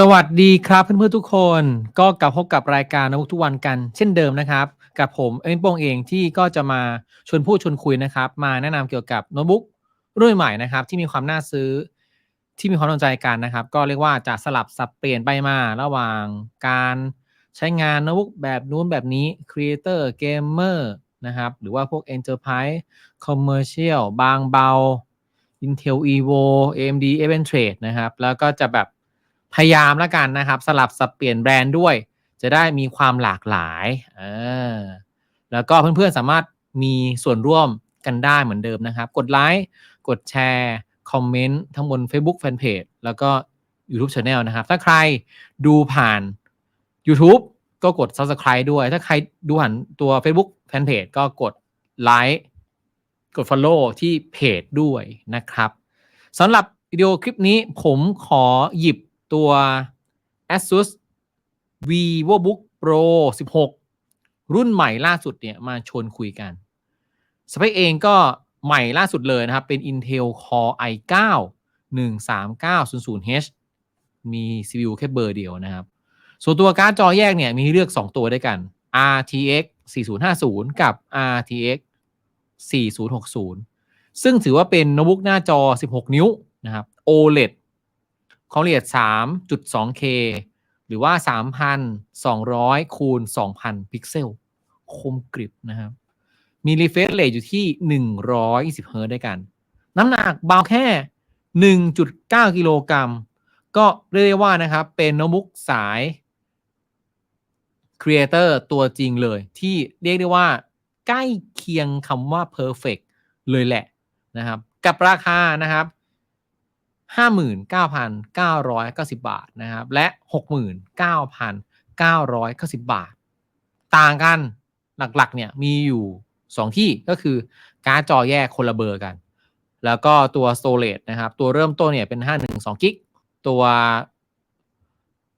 สวัสดีครับเพื่อนๆทุกคนก็กลับพบกับรายการนวุกทุกวันกันเช่นเดิมนะครับ กับผมเอ็นโป้งเองที่ก็จะมาชวนพูดชวนคุยนะครับ มาแนะนำเกี่ยวกับโน้ตบุ๊กรุ่นใหม่นะครับ ที่มีความน่าซื้อที่มีความสนใจกันนะครับ ก็เรียกว่าจะสลับสับเปลี่ยนไปมาระหว่างการใช้งานโน้ตบุ๊กแบบนู้นแบบนี้ Creator Gamer นะครับหรือว่าพวก Enterprise Commercial บางเบา Intel Evo AMD e v e n t r a d e นะครับแล้วก็จะแบบ พยายามแล้วกันนะครับ สลับสับเปลี่ยนแบรนด์ด้วย จะได้มีความหลากหลายเออแล้วก็เพื่อนๆสามารถมีส่วนร่วมกันได้เหมือนเดิมนะครับ กดไลค์กดแชร์ คอมเมนต์ทั้งบน Facebook Fanpage แล้วก็ YouTube Channel นะครับ ถ้าใครดูผ่าน YouTube ก็กด Subscribe ด้วย ถ้าใครดูผ่านตัว Facebook Fanpage ก็กดไลค์กด Follow ที่เพจด้วยนะครับสำหรับวิดีโอคลิปนี้ผมขอหยิบ ตัว ASUS VivoBook Pro 16 รุ่นใหม่ล่าสุดเนี่ยมาชวนคุยกัน สเปคเองก็ใหม่ล่าสุดเลยนะครับ เป็น Intel Core i9 13900H มี CPU แค่เบอร์เดียวนะครับ ส่วนตัวการ์ดจอแยกเนี่ยมีเลือก 2 ตัวด้วยกัน RTX 4050 กับ RTX 4060 ซึ่งถือว่าเป็นโน้ตบุ๊กหน้าจอ 16 นิ้วนะครับ OLED ความละเอียด 3.2K หรือว่า 3,200 คูณ 2,000 พิกเซล คมกริบนะครับ มี refresh rate อยู่ที่ 120 เฮิร์ตด้วยกัน น้ำหนักเบาแค่ 1.9 กิโลกรัม ก็เรียกได้ว่านะครับ เป็นโน้ตบุ๊กสาย Creator ตัวจริงเลย ที่เรียกได้ว่าใกล้เคียงคำว่า perfect เลยแหละนะครับ กับราคานะครับ 59,990 บาทนะครับ และ 69,990 บาท ต่างกันหลักๆเนี่ยมีอยู่ 2 ที่ก็คือการ์ดจอแยกคนละเบอร์กัน แล้วก็ตัว storage นะครับ ตัวเริ่มต้นเนี่ยเป็น 512กิกตัว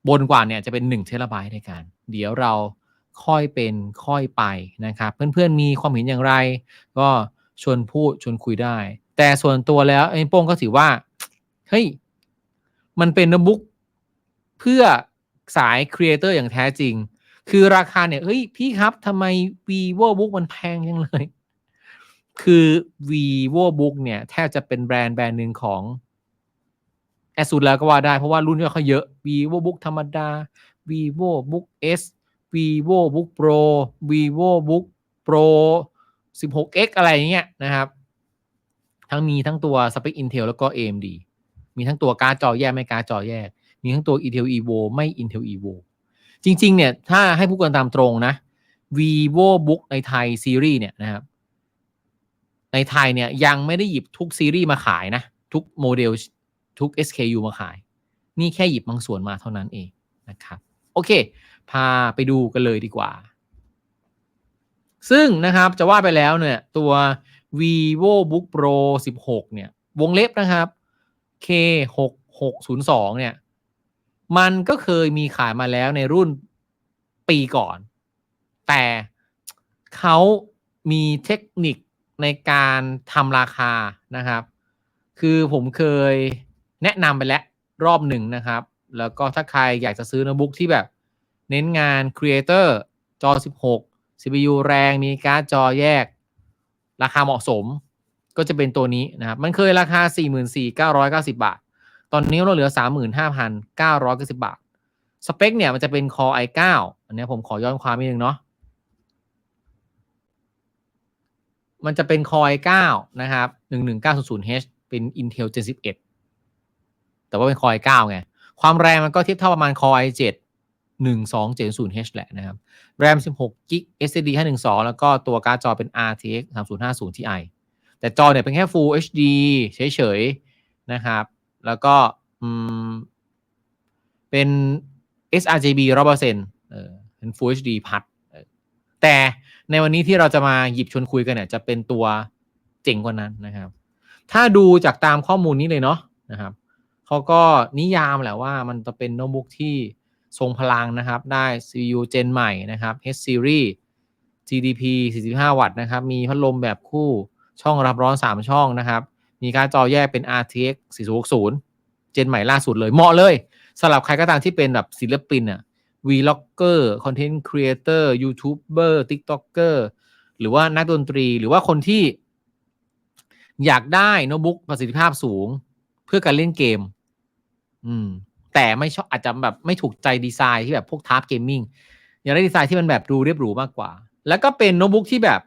บนกว่าเนี่ยจะเป็น1เทราไบต์ในการ เดี๋ยวเราค่อยเป็นค่อยไปนะครับ เพื่อนๆมีความเห็นอย่างไร ก็ชวนพูดชวนคุยได้ แต่ส่วนตัวแล้วไอ้โป้งก็ถือว่า เฮ้ย มันเป็นโน้ตบุ๊กเพื่อสายครีเอเตอร์อย่างแท้จริง คือราคาเนี่ย เฮ้ย พี่ครับทำไม vivo book มันแพงยังเลย คือ vivo book เนี่ยแทบจะเป็นแบรนด์แบรนด์หนึ่งของ ASUS แล้วก็ว่าได้ เพราะว่ารุ่นที่เขาเยอะ vivo book ธรรมดา vivo book s vivo book pro vivo book pro 16x อะไรอย่างเงี้ยนะครับ ทั้งมีทั้งตัวสเปค Intel แล้วก็ AMD มีทั้งตัวการ์ดจอแยกไม่การ์ดจอแยก มีทั้งตัว Intel Evo ไม่ Intel Evo จริง ๆ เนี่ย ถ้าให้พูดกันตามตรงนะ vivo book ในไทยซีรีส์เนี่ยนะครับ ในไทยเนี่ยยังไม่ได้หยิบทุกซีรีส์มาขายนะ ทุกโมเดลทุก SKU มาขาย นี่แค่หยิบบางส่วนมาเท่านั้นเองนะครับ โอเค พาไปดูกันเลยดีกว่า ซึ่งนะครับจะว่าไปแล้วเนี่ย ตัว vivo book pro 16 เนี่ย วงเล็บนะครับ k 6 6 0 2เนี่ย มันก็เคยมีขายมาแล้วในรุ่นปีก่อน แต่เขามีเทคนิคในการทำราคานะครับ คือผมเคยแนะนำไปแล้วรอบหนึ่งนะครับ แล้วก็ถ้าใครอยากจะซื้อโน้ตบุ๊กที่แบบ เน้นงาน Creator จอ 16 CPU แรงมีการ์ดจอแยก ราคาเหมาะสม ก็จะเป็นตัวนี้นะครับมันเคยราคา 44,990 บาท ตอนนี้เราเหลือ 35,990 บาท สเปคเนี่ยมันจะเป็น Core i9 อันนี้ผมขอย้อนความนิดนึงเนาะมันจะเป็น Core i9 นะครับ 11900H เป็น Intel Gen 11 แต่ว่าเป็น Core i9 ไง ความแรงมันก็เทียบเท่าประมาณ Core i7 1270H แหละนะครับ RAM 16 g b SSD 512 แล้วก็ตัวการ์ดจอเป็น RTX 3050 Ti แต่จอเนี่ยเป็นแค่ Full HD เฉยๆนะครับ แล้วก็เป็น sRGB 100%เออเซ็นต์เป็น Full HD พัดแต่ในวันนี้ที่เราจะมาหยิบชวนคุยกันเนี่ย จะเป็นตัวเจ๋งกว่านั้นนะครับ ถ้าดูจากตามข้อมูลนี้เลยเนาะนะครับเขาก็นิยามแหละว่ามันจะเป็นโน้ตบุ๊กที่ทรงพลังนะครับ ได้ CPU Gen ใหม่นะครับ H Series GDP 45 วัตต์นะครับ มีพัดลมแบบคู่ ช่องรับร้อน 3 ช่องนะครับ มีการจอแยกเป็น RTX 4060 เจนใหม่ล่าสุดเลย เหมาะเลยสำหรับใครก็ตามที่เป็นแบบศิลปินอะ vlogger content creator youtuber tiktoker หรือว่านักดนตรีหรือว่าคนที่ อยากได้โน้ตบุ๊กประสิทธิภาพสูง เพื่อการเล่นเกม อืม แต่ไม่ชอบอาจจะแบบไม่ถูกใจดีไซน์ที่แบบพวกทาร์ปเกมมิ่งอยากได้ดีไซน์ที่มันแบบดูเรียบหรูมากกว่า แล้วก็เป็นโน้ตบุ๊กที่แบบ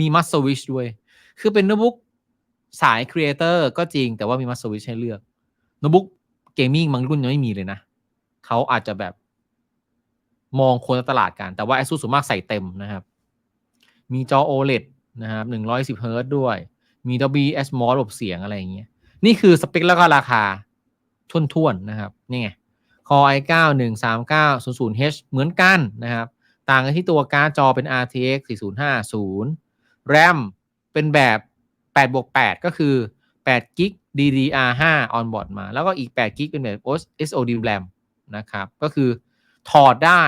มีมัสสวิชด้วย คือเป็นโน้ตบุ๊กสายครีเอเตอร์ก็จริงแต่ว่ามีมัสวิชให้เลือกโน้ตบุ๊กเกมมิ่งบางรุ่นยังไม่มีเลยนะเขาอาจจะแบบมองคนตลาดกันแต่ว่า ASUS ส่วนมากใส่เต็มนะครับ มีจอ OLED นะครับ110 Hz ด้วย มี Dolby Atmos ระบบเสียงอะไรอย่างเงี้ย นี่คือสเปคแล้วก็ราคาทุ่นๆนะครับ นี่ไง Core i9 13900H เหมือนกันนะครับ ต่างกันที่ตัวการ์ดจอเป็น RTX 4050 RAM เป็นแบบ8บวก8ก็คือ8 g b DDR5 on board มา แล้วก็อีก8 g b เป็นแบบ SOD RAM นะครับ ก็คือถอดได้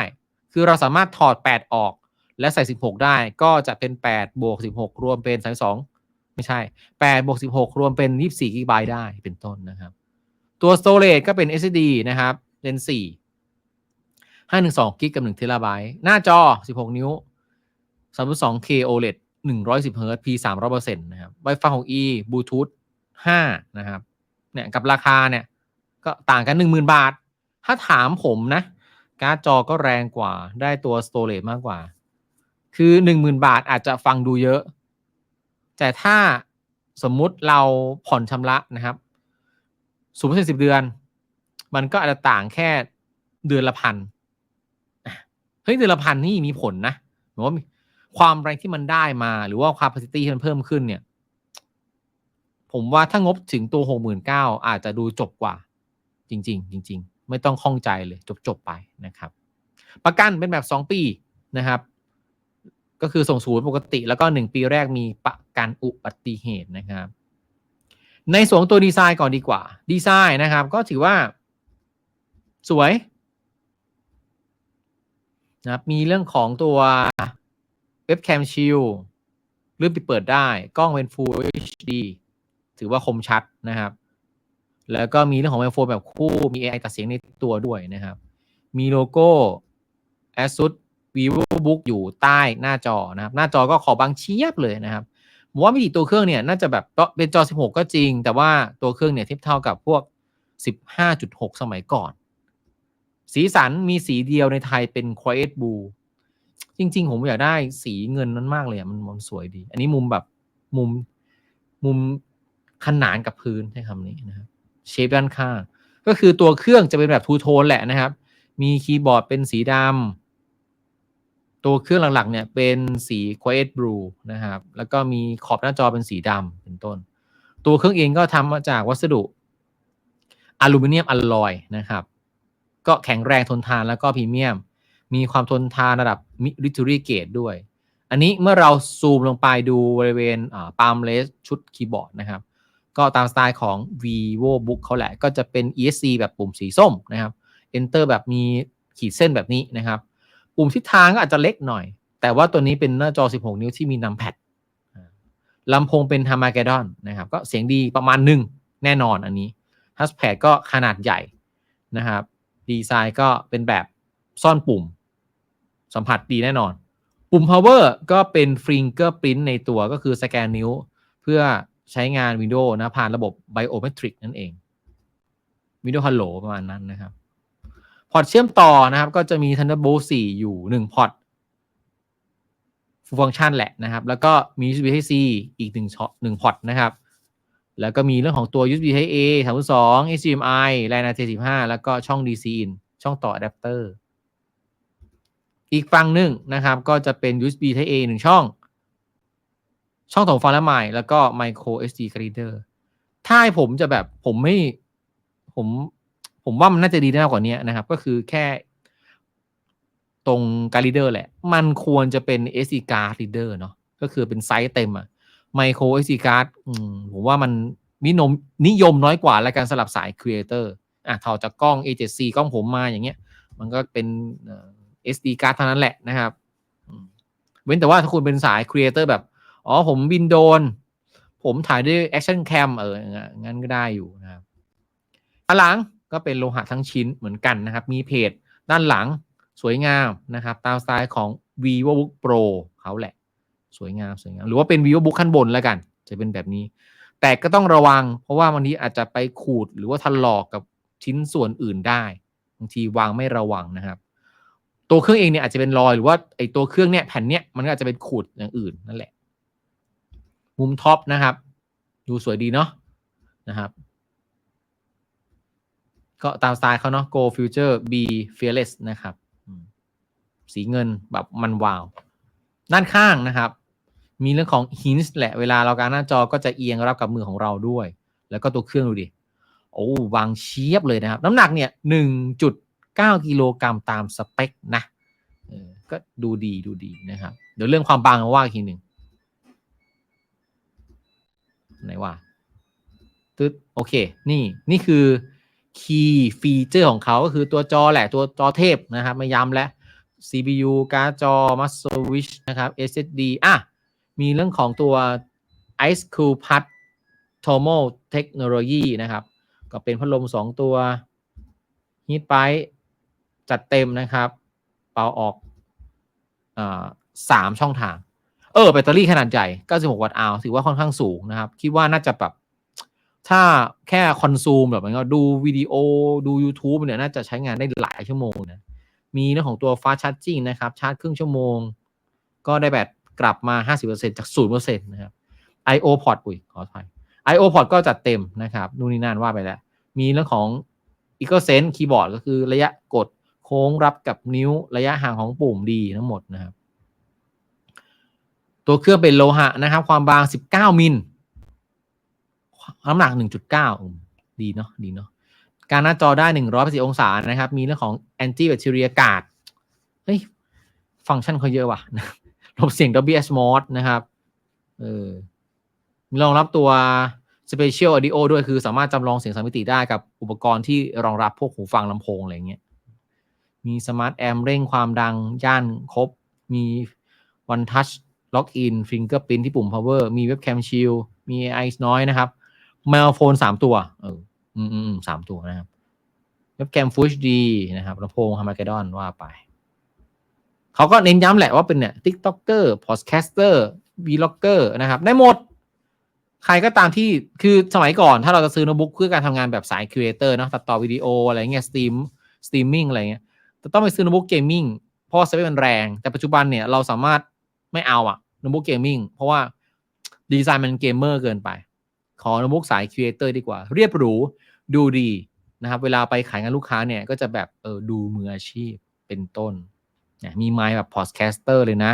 คือเราสามารถถอด 8 ออกและใส่ 16 ได้ก็จะเป็น8บวก16 รวมเป็น32ไม่ใช่8บวก16 รวมเป็น 24 g b ได้เป็นต้นนะครับ ตัว storage ก็เป็น SSD นะครับ Gen 4 512 g b กับ1 t b หน้าจอ 16 นิ้ว 32K OLED 110 Hz P 300%นะครับ Wi-Fi 6E Bluetooth 5 นะครับ เนี่ยกับราคาเนี่ย ก็ต่างกัน 10,000 บาท ถ้าถามผมนะ การ์ดจอก็แรงกว่า ได้ตัว storage มากกว่า คือ 10,000 บาทอาจจะฟังดูเยอะ แต่ถ้าสมมุติเราผ่อนชำระนะครับสูงเป็นสิบเดือน มันก็อาจจะต่างแค่เดือนละพันเฮ้ยเดือนละพันนี่มีผลนะหรือว่า ความแรงที่มันได้มา หรือว่า capacity ที่มันเพิ่มขึ้นเนี่ย ผมว่าถ้างบถึงตัวหกหมื่นเก้าอาจจะดูจบกว่า จริง ๆ จริง ๆ ไม่ต้องข้องใจเลย จบ ๆ ไปนะครับ ประกันเป็นแบบสองปีนะครับ ก็คือส่งศูนย์ปกติ แล้วก็หนึ่งปีแรกมีประกันอุบัติเหตุนะครับ ในส่วนตัวดีไซน์ก่อนดีกว่า ดีไซน์นะครับ ก็ถือว่า สวยนะครับมีเรื่องของตัว ว็บแคมชิลเลื่อนปิดเปิดได้ กล้องเป็น Full HD ถือว่าคมชัดนะครับ แล้วก็มีเรื่องของไมโครโฟนแบบคู่มี AI ตัดเสียงในตัวด้วยนะครับ มีโลโก้ ASUS VivoBook อยู่ใต้หน้าจอนะครับ หน้าจอก็ขอบางเชียบเลยนะครับผมว่ามิติตัวเครื่องเนี่ยน่าจะแบบเป็นจอ 16 ก็จริง แต่ว่าตัวเครื่องเนี่ยเทียบเท่ากับพวก 15.6 สมัยก่อน สีสันมีสีเดียวในไทยเป็น Quiet Blue จริง ๆ ผมอยากได้สีเงินนั้นมากเลยอะมันมันสวยดี อันนี้มุมแบบมุมมุมขนานกับพื้นใช้คำนี้นะครับเชฟด้านข้างก็คือตัวเครื่องจะเป็นแบบทูโทนแหละนะครับ มีคีย์บอร์ดเป็นสีดำตัวเครื่องหลักๆ เนี่ยเป็นสี Quiet Blue นะครับ แล้วก็มีขอบหน้าจอเป็นสีดำเป็นต้น ตัวเครื่องเองก็ทำมาจากวัสดุอลูมิเนียมอลลอยนะครับ ก็แข็งแรงทนทานแล้วก็พรีเมียม มีความทนทานระดับ military grade ด้วย อันนี้เมื่อเราซูมลงไปดูบริเวณปาล์มเลสชุดคีย์บอร์ดนะครับ ก็ตามสไตล์ของ vivo book เขาแหละ ก็จะเป็น esc แบบปุ่มสีส้มนะครับ enter แบบมีขีดเส้นแบบนี้นะครับ ปุ่มทิศทางก็อาจจะเล็กหน่อย แต่ว่าตัวนี้เป็นหน้าจอ 16 นิ้วที่มีนัมแพดลำโพงเป็น h a r m a g e d d o n นะครับ ก็เสียงดีประมาณหนึ่งแน่นอนอันนี้ทัชแพดก็ขนาดใหญ่นะครับ ดีไซน์ก็เป็นแบบซ่อนปุ่ม สัมผัสดีแน่นอน ปุ่ม power ก็เป็น fingerprint ในตัวก็คือสแกนนิ้ว เพื่อใช้งาน Windows นะผ่านระบบ biometric นั่นเอง Windows Hello ประมาณนั้นนะครับ พอร์ตเชื่อมต่อนะครับ ก็จะมี Thunderbolt 4 อยู่ 1 พอร์ต full function แหละนะครับ แล้วก็มี USB Type-C อีก1ช็อต1พอร์ตนะครับ แล้วก็มีเรื่องของตัว USB Type A 32 HDMI LAN RJ45 แล้วก็ช่อง DC in ช่องต่ออะแดปเตอร์ อีกฝั่งหนึ่งนะครับ ก็จะเป็น USB Type A 1 ช่อง ช่องถงฟังและใหม่แล้วก็ Micro SD card reader ถ้าให้ผมจะแบบผมไม่ผมผมว่ามันน่าจะดีมากกว่านี้นะครับ ก็คือแค่ตรงการ์ด reader แหละ มันควรจะเป็น SD card reader เนาะก็คือเป็นไซส์เต็มอะ Micro SD card มผมว่ามันนิยมนิยมน้อยกว่าและการสลับสาย Creator อะถอดจากกล้อง A7C กล้องผมมาอย่างเงี้ย มันก็เป็น SD card เท่านั้นแหละนะครับเว้นแต่ว่าถ้าคุณเป็นสาย Creator แบบ อ๋อ ผมบินโดน ผมถ่ายด้วย Action Cam เอองั้นก็ได้อยู่นะครับอันหลังก็เป็นโลหะทั้งชิ้นเหมือนกันนะครับ มีเพจด้านหลังสวยงามนะครับ ตามสไตล์ของ vivobook pro เขาแหละ สวยงามสวยงาม หรือว่าเป็น vivobook ขั้นบนแล้วกัน จะเป็นแบบนี้ แต่ก็ต้องระวัง เพราะว่าบางทีอาจจะไปขูดหรือว่าถลอกกับชิ้นส่วนอื่นได้บางทีวางไม่ระวังนะครับ ตัวเครื่องเองเนี่ยอาจจะเป็นรอยหรือว่าไอ้ตัวเครื่องเนี่ยแผ่นเนี้ยมันก็อาจจะเป็นขูดอย่างอื่นนั่นแหละ มุมท็อปนะครับ ดูสวยดีเนาะนะครับ ก็ตามสไตล์เขาเนาะ Go Future Be Fearless นะครับสีเงินแบบมันวาว ด้านข้างนะครับ มีเรื่องของ hinge แหละเวลาเราการหน้าจอก็จะเอียงรับกับมือของเราด้วย แล้วก็ตัวเครื่องดูดิโอ้วางเชียบเลยนะครับ น้ำหนักเนี่ย 9 กิโลกรัมตามสเปคนะก็ดูดีดูดีนะครับ เดี๋ยวเรื่องความบางว่าอีกทีหนึ่งไหนว่าตึ๊ดโอเคนี่นี่คือคีย์ฟีเจอร์ของเขาก็คือตัวจอแหละตัวจอเทพนะครับไม่ย้ำแล้ว CPU การ์ดจอ Master Switch นะครับ SSD อะ มีเรื่องของตัว Ice Cool Pad Thermal Technology นะครับ ก็เป็นพัดลม 2 ตัว Heat Pipe จัดเต็มนะครับ เป่าออกสามช่องทาง เออ แบตเตอรี่ขนาดใหญ่ 96 วัตต์อาวถือว่าค่อนข้างสูงนะครับ คิดว่าน่าจะแบบถ้าแค่คอนซูมแบบมันก็ดูวิดีโอดู YouTube เนี่ยน่าจะใช้งานได้หลายชั่วโมงนะ มีเรื่องของตัว fast charging นะครับ ชาร์จครึ่งชั่วโมง ก็ได้แบตกลับมา 50%จาก 0%นะครับ IO port อุ้ยขออภัย IO port ก็จัดเต็มนะครับ นู่นนี่นั่นว่าไปแล้ว มีเรื่องของ e c o Sense คีย์บอร์ดก็คือระยะกด ค้งรับกับนิ้วระยะห่างของปุ่มดีทั้งหมดนะครับ ตัวเครื่องเป็นโลหะนะครับ ความบาง 19 มิลน้ำหนัก 1.9 ดีเนาะดีเนาะการหน้าจอได้ 180 องศานะครับ มีเรื่องของ anti bacteria guard เฮ้ย ฟังก์ชันเขาเยอะว่ะลบเสียง Dolby Atmos นะครับ เออมีรองรับตัว Spatial Audio ด้วยคือสามารถจำลองเสียงสามมิติได้กับอุปกรณ์ที่รองรับพวกหูฟังลำโพงอะไรเงี้ย มีสมาร์ทแอมเร่งความดัง ย่านครบ มี One Touch Login Fingerprint ที่ปุ่ม Power มี Webcam Shield มี AI Noise นะครับไมโครโฟนสามตัว เออ อืมอืมสามตัวนะครับ เว็บแคม Full HD นะครับลำโพง h a r m a g e d d o n ว่าไป เขาก็เน้นย้ำแหละว่าเป็นเนี่ย TikToker Podcaster Vlogger นะครับ ได้หมด ใครก็ตามที่คือสมัยก่อนถ้าเราจะซื้อโน้ตบุ๊กเพื่อการทำงานแบบสายครีเอเตอร์เนาะตัดต่อวิดีโออะไรเงี้ยสตรีมสตรีมมิ่งอะไรเงี้ย จะต้องไปซื้อโน้ตบุ๊กเกมมิ่งเพราะว่าสเปคมันแรง แต่ปัจจุบันเนี่ยเราสามารถไม่เอาอะโน้ตบุ๊กเกมมิ่งเพราะว่าดีไซน์มันเกมเมอร์เกินไป ขอโน้ตบุ๊กสายครีเอเตอร์ดีกว่า เรียบหรูดูดีนะครับ เวลาไปขายงานลูกค้าเนี่ยก็จะแบบเออดูมืออาชีพเป็นต้นเนี่ยมีไมค์แบบพอดแคสเตอร์เลยนะ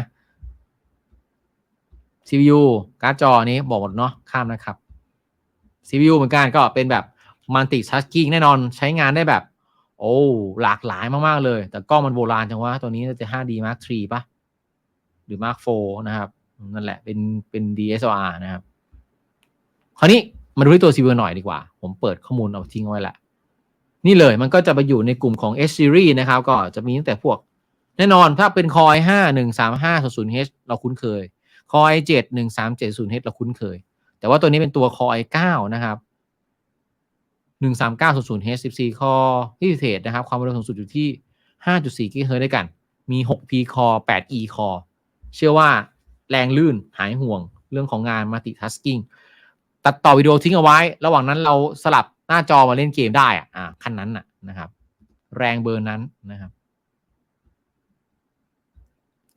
CPU การ์ดจอนี้บอกหมดเนาะข้ามนะครับ CPU เหมือนกันก็เป็นแบบมัลติทัชกิ้งแน่นอนใช้งานได้แบบ โอ้หลากหลายมากๆเลย แต่กล้องมันโบราณจังวะตัวนี้จะ 5D Mark III ปะหรือ Mark IV นะครับนั่นแหละเป็นเป็น DSLR นะครับ คราวนี้มาดูที่ตัว CPU หน่อยดีกว่า ผมเปิดข้อมูลเอาทิ้งไว้แหละนี่เลยมันก็จะไปอยู่ในกลุ่มของ H series นะครับ ก็จะมีตั้งแต่พวก แน่นอนถ้าเป็น Core i5 13500H เราคุ้นเคย Core i7 1370H เราคุ้นเคย แต่ว่าตัวนี้เป็นตัว Core i9 นะครับ 13900H 14 Core ที่เทรนะครับ ความเร็วสูงสุดอยู่ที่ 5.4 GHz ด้วยกัน มี 6P Core 8E Core เชื่อว่าแรงลื่นหายห่วงเรื่องของงาน multitasking ตัดต่อวิดีโอทิ้งเอาไว้ ระหว่างนั้นเราสลับหน้าจอมาเล่นเกมได้อะอ่าขั้นนั้นน่ะนะครับ แรงเบอร์นั้นนะครับ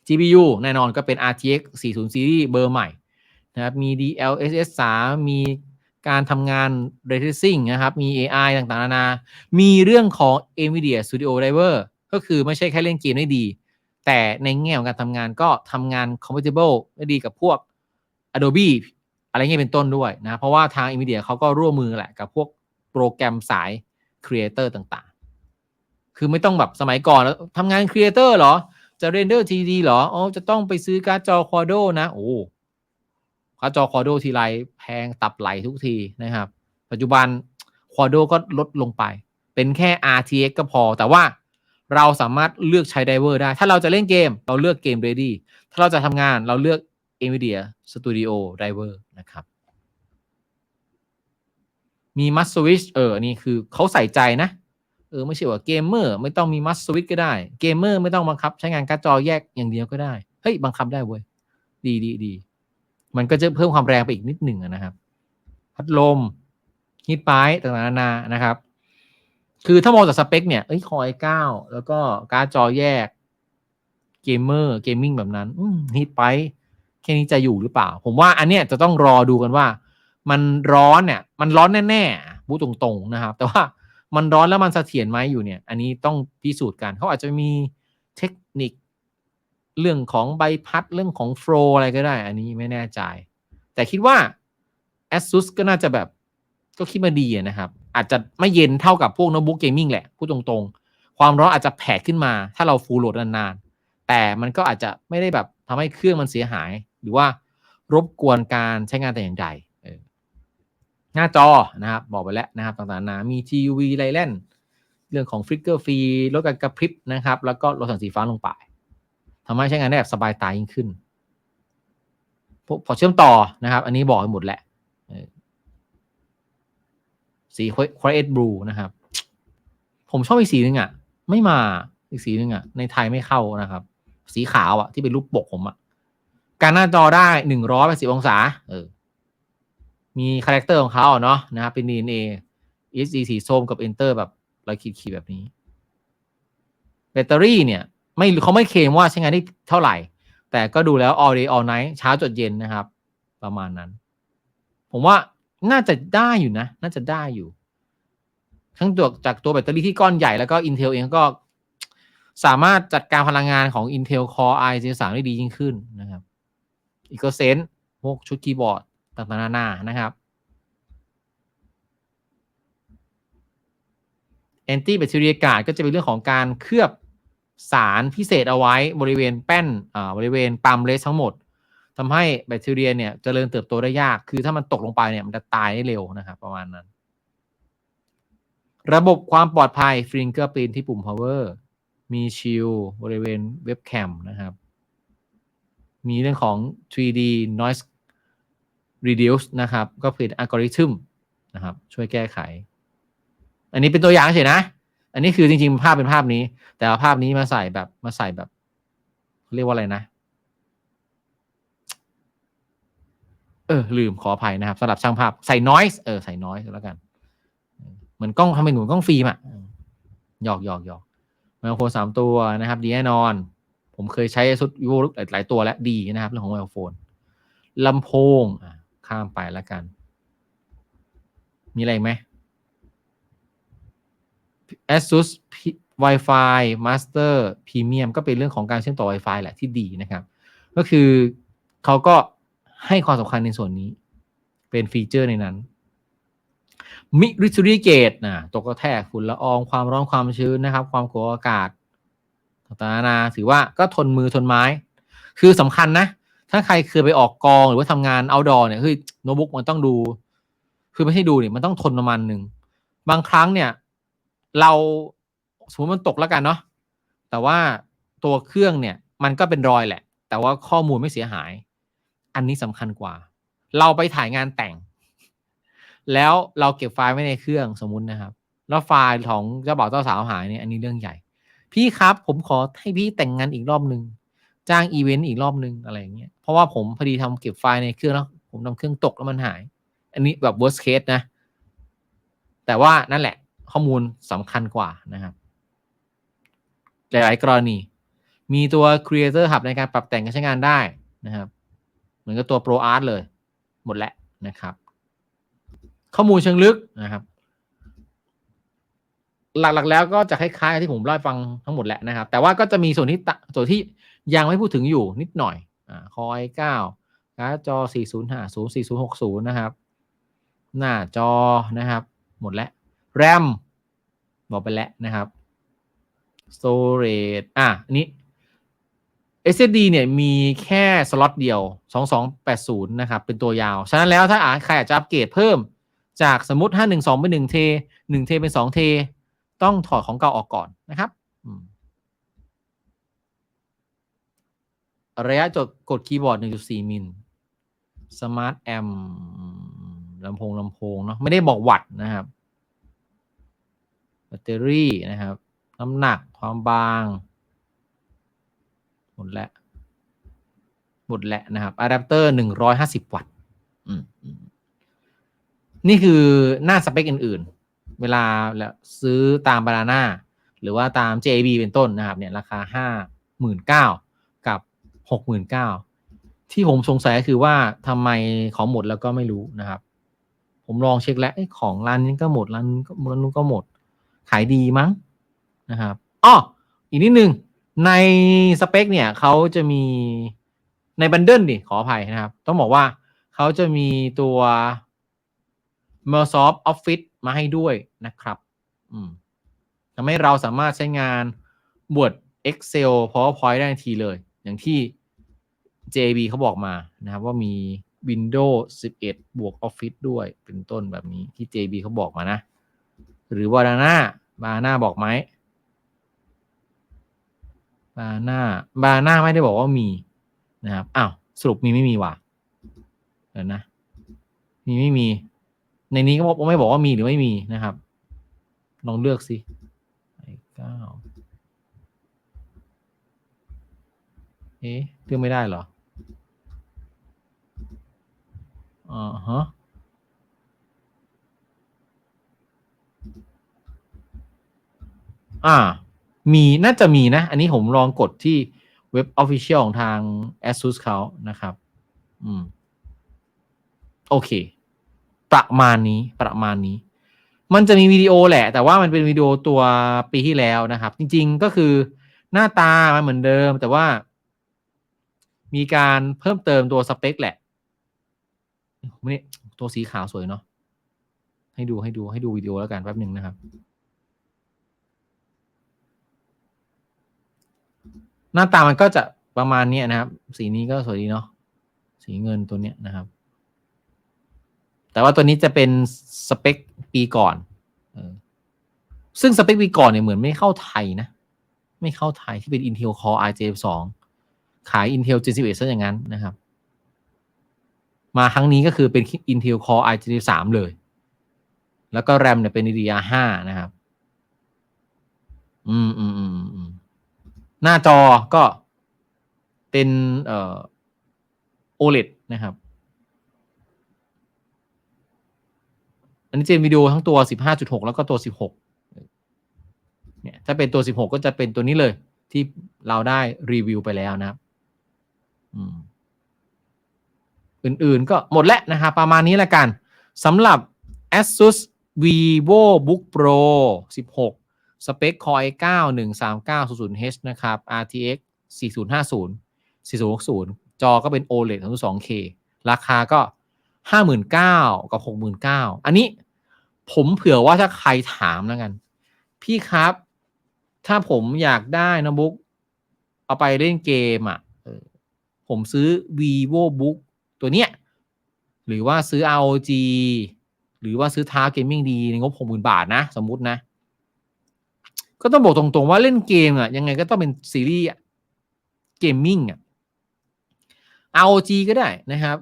GPU แน่นอนก็เป็น RTX 40 Series เบอร์ใหม่นะครับ มี DLSS 3 มี การทำงาน Ray Tracing นะครับ มี AI ต่างๆ นานา มีเรื่องของ NVIDIA Studio Driver ก็คือไม่ใช่แค่เล่นเกมได้ดี แต่ในแง่ของการทำงานก็ทำงาน compatible ได้ดีกับพวก Adobe อะไรเงี้ยเป็นต้นด้วยนะ เพราะว่าทาง NVIDIA เขาก็ร่วมมือแหละกับพวกโปรแกรมสาย Creator ต่างๆ คือไม่ต้องแบบสมัยก่อนแล้วทำงาน Creator เหรอ จะเรนเดอร์ทีดีเหรอ อ๋อ จะต้องไปซื้อการ์ดจอ Quadro นะ โอ้ กาจอ Quadro ทีไรแพงตับไหลทุกทีนะครับ ปัจจุบัน Quadro ก็ลดลงไป เป็นแค่ RTX ก็พอ แต่ว่าเราสามารถเลือกใช้ไดเวอร์ได้ ถ้าเราจะเล่นเกม เราเลือกเกม Ready ถ้าเราจะทำงานเราเลือก NVIDIA Studio Driver นะครับ มี Must Switch เออ นี่คือเขาใส่ใจนะ เออ ไม่ใช่ว่าเกมเมอร์ไม่ต้องมีมัสสวิตก็ได้ เกมเมอร์ไม่ต้องบังคับ ใช้งานการ์ดจอแยกอย่างเดียวก็ได้ เฮ้ย บังคับได้เว้ย ดีดีดี มันก็จะเพิ่มความแรงไปอีกนิดหนึ่งนะครับ พัดลมฮีทไปต่างๆนานานะครับ คือถ้ามองจากสเปคเนี่ยเอ้ยคอยเก้าแล้วก็การ์ดจอแยกเกมเมอร์เกมมิ่งแบบนั้นฮีทไปแค่นี้จะอยู่หรือเปล่า ผมว่าอันเนี้ยจะต้องรอดูกันว่า มันร้อนเนี่ย มันร้อนแน่ๆพูตรงๆนะครับ แต่ว่ามันร้อนแล้วมันเสถียรไหมอยู่เนี่ย อันนี้ต้องพิสูจน์กันเขาอาจจะมี เรื่องของใบพัดเรื่องของโฟลอะไรก็ได้ อันนี้ไม่แน่ใจ แต่คิดว่า ASUS ก็น่าจะแบบก็คิดมาดีนะครับ อาจจะไม่เย็นเท่ากับพวกโน้ตบุ๊กเกมมิ่งแหละ พูดตรงๆ ความร้อนอาจจะแผดขึ้นมา ถ้าเราฟูลโหลดนานๆ แต่มันก็อาจจะไม่ได้แบบทำให้เครื่องมันเสียหาย หรือว่ารบกวนการใช้งานแต่อย่างใดหน้าจอนะครับ บอกไปแล้วนะครับ ต่างๆนามี TUV ไลแลนเรื่องของฟลิกเกอร์ฟรีลดการกระพริบนะครับ แล้วก็ลดแสงสีฟ้าลงไป ทำให้ใช้งานได้แบบสบายตายิ่งขึ้น พอเชื่อมต่อนะครับ อันนี้บอกไปหมดแหละสีควอเอตบลูนะครับ ผมชอบอีกสีนึงอะ ไม่มาอีกสีนึงอะ ในไทยไม่เข้านะครับ สีขาวอะ ที่เป็นรูปปกผมอะ การหน้าจอได้หนึ่งร้อยแปดสิบองศา เออ มีคาแรคเตอร์ของเขาเนาะนะครับเป็น DNA ESD สีส้มกับ Enter แบบลายขีดๆแบบนี้ แบตเตอรี่เนี่ย ไม่เขาไม่เคลมว่าใช้งานได้เท่าไหร่ แต่ก็ดูแล้ว all day all night เช้าจดเย็นนะครับ ประมาณนั้น ผมว่าน่าจะได้อยู่นะ น่าจะได้อยู่ ทั้งตัวจากตัวแบตเตอรี่ที่ก้อนใหญ่แล้วก็ Intel เองก็สามารถจัดการพลังงานของ Intel Core i 3ได้ดียิ่งขึ้นนะครับอีกเซนพวกชุดคีย์บอร์ดต่างๆนานานะครับ Anti Bacteria Guard ก็จะเป็นเรื่องของการเคลือบ สารพิเศษเอาไว้บริเวณแป้นอ่าบริเวณปาล์มเลสทั้งหมดทำให้แบคทีเรียเนี่ยจเจริญเติบโตได้ยาก คือถ้ามันตกลงไปเนี่ยมันจะตายได้เร็วนะครับประมาณนั้น ระบบความปลอดภัยฟิงเกอร์ปินที่ปุ่ม power มีชิลบริเวณเว็บแคมนะครับ มีเรื่องของ 3D noise reduce นะครับ ก็เป็นอัลกอริทึมนะครับ ช่วยแก้ไข อันนี้เป็นตัวอย่างเฉยนะ อันนี้คือจริงๆภาพเป็นภาพนี้ แต่เอาภาพนี้มาใส่แบบมาใส่แบบเรียกว่าอะไรนะ เออ ลืมขออภัยนะครับสำหรับช่างภาพใส่ noise เออใส่ noise แล้วกัน เหมือนกล้องทำเป็นเหมือนกล้องฟิล์มอะหยอกหยอกหยอกไมโครโฟนสามตัวนะครับ ดีแน่นอน ผมเคยใช้สุดวิโวหลายตัวแล้วดีนะครับเรื่องของไมโครโฟนลำโพงอะข้ามไปแล้วกัน มีอะไรไหม ASUS Wi-Fi Master Premium ก็เป็นเรื่องของการเชื่อมต่อ Wi-Fi แหละที่ดีนะครับ ก็คือเขาก็ให้ความสำคัญในส่วนนี้ เป็นฟีเจอร์ในนั้นมิริซูริเกตนะตกกระแทกฝุ่นละอองความร้อนความชื้นนะครับ ความกดอากาศต่างๆนานาถือว่าก็ทนมือทนไม้ คือสำคัญนะ ถ้าใครเคยไปออกกองหรือว่าทำงานเอาดอเนี่ยคือโน้ตบุ๊กมันต้องดู คือไม่ใช่ดูเนี่ยมันต้องทนประมาณหนึ่งบางครั้งเนี่ย เราสมมติมันตกแล้วกันเนาะแต่ว่าตัวเครื่องเนี่ยมันก็เป็นรอยแหละ แต่ว่าข้อมูลไม่เสียหาย อันนี้สำคัญกว่า เราไปถ่ายงานแต่ง แล้วเราเก็บไฟล์ไว้ในเครื่องสมมุตินะครับ แล้วไฟล์ของเจ้าบ่าวเจ้าสาวหายเนี่ยอันนี้เรื่องใหญ่ พี่ครับผมขอให้พี่แต่งงานอีกรอบหนึ่งจ้างอีเวนต์อีกรอบหนึ่งอะไรอย่างเงี้ยเพราะว่าผมพอดีทำเก็บไฟล์ในเครื่องแล้วผมทำเครื่องตกแล้วมันหาย อันนี้แบบ worst case นะ แต่ว่านั่นแหละ ข้อมูลสำคัญกว่านะครับ หลาย ๆ กรณี มีตัว Creator Hub ในการปรับแต่งการใช้งานได้นะครับ เหมือนกับตัว Pro Art เลย หมดแล้วนะครับ ข้อมูลเชิงลึกนะครับ หลัก ๆ แล้วก็จะคล้ายๆ ที่ผมเล่าฟังทั้งหมดแหละนะครับ แต่ว่าก็จะมีส่วนที่ส่วนที่ยังไม่พูดถึงอยู่นิดหน่อยอ่าคอยเก้าการ์ดจอ 4050 4060 นะครับ หน้าจอนะครับ หมดแล้ว แรมบอกไปแล้วนะครับ storage อะอันนี้ SSD เนี่ยมีแค่สล็อตเดียว 2280 นะครับ เป็นตัวยาว ฉะนั้นแล้วถ้าใครอยากจะอัปเกรดเพิ่มจากสมมติ 512 เป็น1เท1เทเป็น2เทต้องถอดของเก่าออกก่อนนะครับระยะจดกดคีย์บอร์ด 1.4 มิลสมาร์ทแอมลำโพงลำโพงเนาะไม่ได้บอกวัตต์นะครับ แบตเตอรี่นะครับ น้ำหนักความบาง หมดแล้ว หมดแล้วนะครับอะแดปเตอร์หนึ่งร้อยห้าสิบวัตต์นี่คือหน้าสเปคอื่น ๆ เวลาซื้อตามบานาน่าหรือว่าตาม JB เป็นต้นนะครับ เนี่ยราคาห้าหมื่นเก้ากับหกหมื่นเก้าที่ผมสงสัยก็คือว่าทำไมของหมดแล้วก็ไม่รู้นะครับ ผมลองเช็คแล้วของร้านนี้ก็หมดร้านร้านนู้นก็หมด ขายดีมั้งนะครับอ้ออีกนิดนึง ในสเปคเนี่ยเขาจะมีในบันเดิลดิ ขออภัยนะครับ ต้องบอกว่าเขาจะมีตัว Microsoft Office มาให้ด้วยนะครับอืมทำให้เราสามารถใช้งาน Word Excel PowerPoint ได้ทันทีเลย อย่างที่ JB เขาบอกมานะครับว่ามี Windows 11 บวก Office ด้วยเป็นต้นแบบนี้ที่ JB เขาบอกมานะ หรือ Banana Banana บาน่าบอกไหม Banana Banana ไม่ได้บอกว่ามีนะครับอ้าวสรุปมีไม่มีว่ะเดี๋ยวนะ มีไม่มี ในนี้ก็บอกไม่บอกว่ามีหรือไม่มีนะครับ ลองเลือกสิเก้าเอ๊ะเลือกไม่ได้เหรออ่าฮะ อ่า มีน่าจะมีนะ อันนี้ผมลองกดที่เว็บ Official ของทาง ASUS เขานะครับ อืม โอเค ประมาณนี้ประมาณนี้ มันจะมีวิดีโอแหละ แต่ว่ามันเป็นวิดีโอตัวปีที่แล้วนะครับ จริง ๆ ก็คือหน้าตามันเหมือนเดิม แต่ว่า มีการเพิ่มเติมตัวสเปคแหละนี่ตัวสีขาวสวยเนาะให้ดูให้ดูให้ดูวิดีโอแล้วกันแป๊บหนึ่งนะครับ หน้าตามันก็จะประมาณนี้นะครับ สีนี้ก็สวยดีเนาะสีเงินตัวเนี้ยนะครับ แต่ว่าตัวนี้จะเป็นสเปคปีก่อนออซึ่งสเปคปีก่อนเนี่ยเหมือนไม่เข้าไทยนะ ไม่เข้าไทยที่เป็น Intel Core i7 2ขาย Intel Gen 11ซะอย่างนั้นนะครับ มาครั้งนี้ก็คือเป็น Intel Core i7 3เลย แล้วก็แรมเนี่ยเป็น DDR5 นะครับ อืมอืมอืม หน้าจอก็เป็นเอ่อ OLED นะครับ อันนี้จะเป็นวิดีโอทั้งตัว 15.6 แล้วก็ตัว 16 เนี่ย ถ้าเป็นตัว 16 ก็จะเป็นตัวนี้เลยที่เราได้รีวิวไปแล้วนะครับอื่นๆก็หมดแล้วนะครับประมาณนี้แล้วกันสำหรับ ASUS Vivo Book Pro 16 สเปค Core i9 13900H นะครับ RTX 4050 4060 จอก็เป็น OLED 32K ราคาก็ 59,000 กับ 69,000 อันนี้ผมเผื่อว่าถ้าใครถามแล้วกัน พี่ครับ ถ้าผมอยากได้นะบุ๊กเอาไปเล่นเกมอะผมซื้อ vivo book ตัวเนี้ย หรือว่าซื้อ ROG หรือว่าซื้อท้าเกมมิ่งดีในงบหกหมื่นบาทนะ สมมุตินะ ก็ต้องบอกตรงๆว่าเล่นเกมอะยังไงก็ต้องเป็นซีรีส์เกมมิ่งอะ ROG ก็ได้นะครับ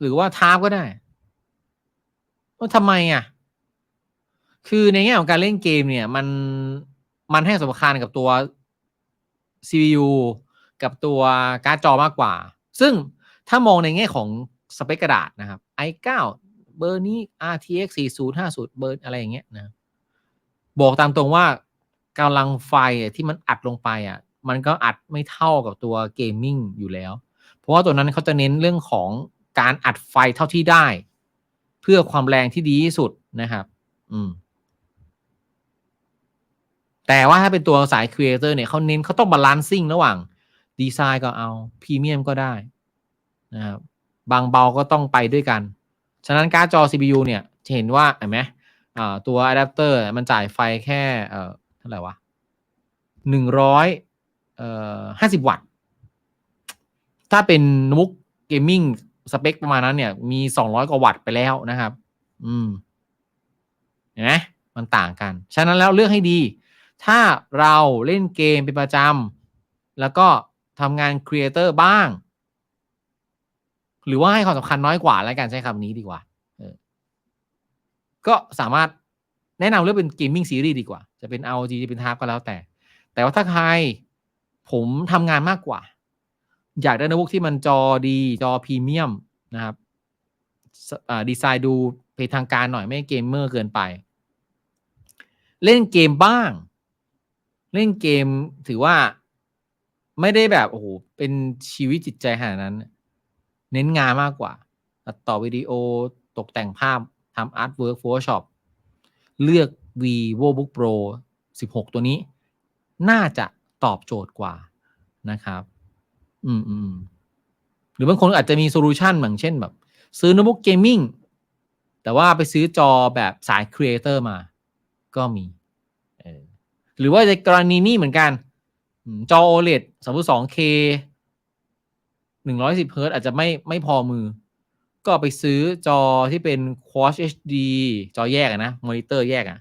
หรือว่าท้าก็ได้ว่าทำไมอะคือในแง่ของการเล่นเกมเนี่ย มันมันให้สำคัญกับตัว CPU กับตัวการ์ดจอมากกว่า ซึ่งถ้ามองในแง่ของสเปคกระดาษนะครับ i9 เบอร์นี้ RTX 4050 เบอร์อะไรอย่างเงี้ยนะ บอกตามตรงว่ากำลังไฟที่มันอัดลงไปอะ มันก็อัดไม่เท่ากับตัวเกมมิ่งอยู่แล้ว เพราะว่าตัวนั้นเขาจะเน้นเรื่องของการอัดไฟเท่าที่ได้ เพื่อความแรงที่ดีที่สุดนะครับ อืม แต่ว่าถ้าเป็นตัวสายครีเอเตอร์เนี่ยเขาเน้นเขาต้องบาลานซิ่งระหว่างดีไซน์ก็เอาพรีเมียมก็ได้นะครับบางเบาก็ต้องไปด้วยกัน ฉะนั้นการ์ดจอ CPU เนี่ยจะเห็นว่าเห็นไหม ตัวอะแดปเตอร์มันจ่ายไฟแค่เอ่อเท่าไหร่วะหนึ่งร้อยเอ่อห้าสิบวัตต์ ถ้าเป็นนุกเกมมิ่งสเปคประมาณนั้นเนี่ย มีสองร้อยกว่าวัตต์ไปแล้วนะครับ อืมเห็นไหมมันต่างกัน ฉะนั้นแล้วเลือกให้ดี ถ้าเราเล่นเกมเป็นประจำ แล้วก็ทำงานครีเอเตอร์บ้าง หรือว่าให้ความสำคัญน้อยกว่าแล้วกันใช้คำนี้ดีกว่า ก็สามารถแนะนำเลือกเป็นเกมมิ่งซีรีส์ดีกว่า จะเป็น ROG จะเป็นทาร์ก็แล้วแต่ แต่ว่าถ้าใครผมทำงานมากกว่า อยากได้โน้ตบุ๊กที่มันจอดีจอพรีเมียมนะครับดีไซน์ดูไปทางการหน่อยไม่เกมเมอร์เกินไป เล่นเกมบ้าง เล่นเกมถือว่าไม่ได้แบบโอ้โหเป็นชีวิตจิตใจขนาดนั้น เน้นงานมากกว่าตัดต่อวิดีโอตกแต่งภาพ ทำอาร์ตเวิร์ก Photoshop เลือก vivobook pro 16 ตัวนี้ น่าจะตอบโจทย์กว่านะครับ อืมอืมหรือบางคนอาจจะมีโซลูชันเหมือนเช่นแบบ ซื้อโน้ตบุ๊กเกมมิ่งแต่ว่าไปซื้อจอแบบสายครีเอเตอร์มา ก็มีเออหรือว่าในกรณีนี้เหมือนกัน จอ OLED สมมติ 2K 110เฮิร์ตอาจจะไม่ไม่พอมือ ก็ไปซื้อจอที่เป็น Quad HD จอแยกนะ มอนิเตอร์แยกอะ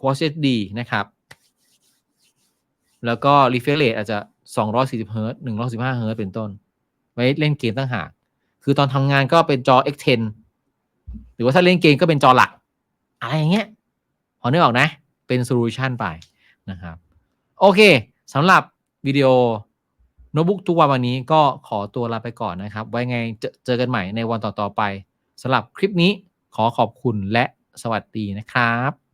Quad HD นะครับ แล้วก็ refresh rate อาจจะ240เฮิร์ต115เฮิร์ตเป็นต้น ไว้เล่นเกมตั้งหาก คือตอนทำงานก็เป็นจอ X10 หรือว่าถ้าเล่นเกมก็เป็นจอหลัก อะไรอย่างเงี้ย พอนึกออกนะ เป็นโซลูชันไปนะครับ โอเคสำหรับวิดีโอโน้ตบุ๊กทุกวันวันนี้ก็ขอตัวลาไปก่อนนะครับ ไว้ไงเจอเจอกันใหม่ในวันต่อๆไปสำหรับคลิปนี้ขอขอบคุณและสวัสดีนะครับ